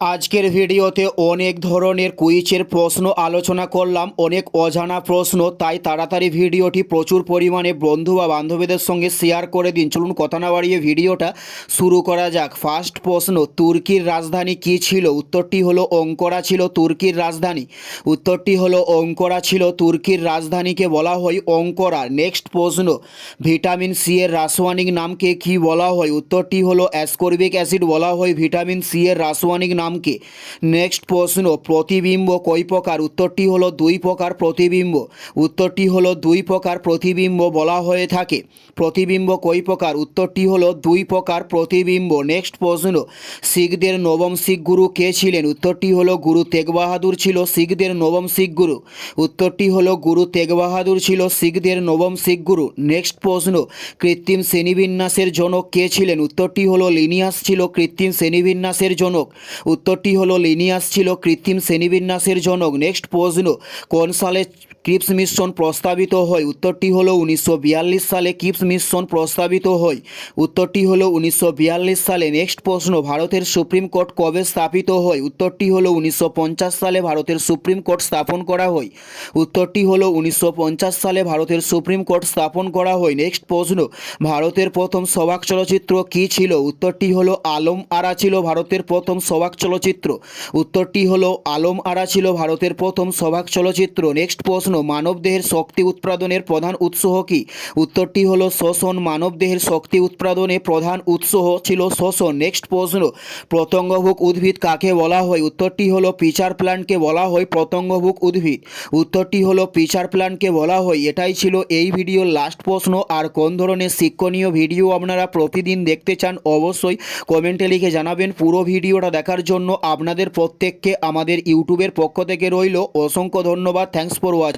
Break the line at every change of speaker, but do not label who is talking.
আজকের ভিডিওতে অনেক ধরনের কুইজের প্রশ্ন আলোচনা করলাম, অনেক অজানা প্রশ্ন, তাই তাড়াতাড়ি ভিডিওটি প্রচুর পরিমাণে বন্ধু বা বান্ধবীদের সঙ্গে শেয়ার করে দিন। চলুন কথা না বাড়িয়ে ভিডিওটা শুরু করা যাক। ফার্স্ট প্রশ্ন, তুর্কির রাজধানী কী ছিল? উত্তরটি হলো, অঙ্করা ছিল তুর্কির রাজধানী। উত্তরটি হলো, অঙ্করা ছিল তুর্কির রাজধানীকে বলা হয় অঙ্করা। নেক্সট প্রশ্ন, ভিটামিন সি এর রাসায়নিক নামকে কি বলা হয়? উত্তরটি হলো, অ্যাসকর্বিক অ্যাসিড বলা হয় ভিটামিন সি এর রাসায়নিক নামকে। নেক্সট প্রশ্ন, প্রতিবিম্ব কয় প্রকার? উত্তরটি হলো দুই প্রকার প্রতিবিম্ব। উত্তরটি হলো দুই প্রকার প্রতিবিম্ব বলা হয়ে থাকে। প্রতিবিম্ব কয় প্রকার? উত্তরটি হলো দুই প্রকার প্রতিবিম্ব। নেক্সট প্রশ্ন, শিখদের নবম শিখ গুরু কে ছিলেন? উত্তরটি হলো গুরু তেগ বাহাদুর ছিল শিখদের নবম শিখ গুরু। উত্তরটি হলো গুরু তেগ বাহাদুর ছিল শিখদের নবম শিখ গুরু। নেক্সট প্রশ্ন, কৃত্রিম শ্রেণীবিন্যাসের জনক কে ছিলেন? উত্তরটি হলো লিনিয়াস ছিল কৃত্রিম শ্রেণীবিন্যাসের জনক। উত্তরটি হলো, লিনিয়াস ছিল কৃত্রিম শ্রেণীবিন্যাসের জনক। নেক্সট প্রশ্ন, কোন সালে ক্রিপস মিশন প্রস্তাবিত হয়? উত্তরটি হলো, উনিশশো বিয়াল্লিশ সালে ক্রিপস মিশন প্রস্তাবিত হয়। উত্তরটি হলো, উনিশশো বিয়াল্লিশ সালে। নেক্সট প্রশ্ন, ভারতের সুপ্রিম কোর্ট কবে স্থাপিত হয়? উত্তরটি হলো, উনিশশো পঞ্চাশ সালে ভারতের সুপ্রিম কোর্ট স্থাপন করা হয়। উত্তরটি হলো, উনিশশো পঞ্চাশ সালে ভারতের সুপ্রিম কোর্ট স্থাপন করা হয়। নেক্সট প্রশ্ন, ভারতের প্রথম সবাক চলচ্চিত্র কী ছিল? উত্তরটি হলো, আলম আরা ছিল ভারতের প্রথম সবাক চলচ্চিত্র। উত্তরটি হলো, আলম আরা ছিল ভারতের প্রথম সবাক চলচ্চিত্র। নেক্সট প্রশ্ন মানবদেহের শক্তি উৎপাদনের প্রধান উৎস কি? উত্তরটি হলো শোষণ মানবদেহের শক্তি উৎপাদনে প্রধান উৎস ছিল শোষণ নেক্সট প্রশ্ন পতঙ্গভুক উদ্ভিদ কাকে বলা হয়? উত্তরটি হলো, পিচার প্ল্যান্টকে বলা হয় পতঙ্গভুক উদ্ভিদ। উত্তরটি হলো, পিচার প্ল্যান্টকে বলা হয়। এটাই ছিল এই ভিডিওর লাস্ট প্রশ্ন। আর কোন ধরনের শিক্ষণীয় ভিডিও আপনারা প্রতিদিন দেখতে চান, অবশ্যই কমেন্টে লিখে জানাবেন। পুরো ভিডিওটা দেখার জন্য আপনাদের প্রত্যেককে আমাদের ইউটিউবের পক্ষ থেকে রইল অসংখ্য ধন্যবাদ। Thanks for watch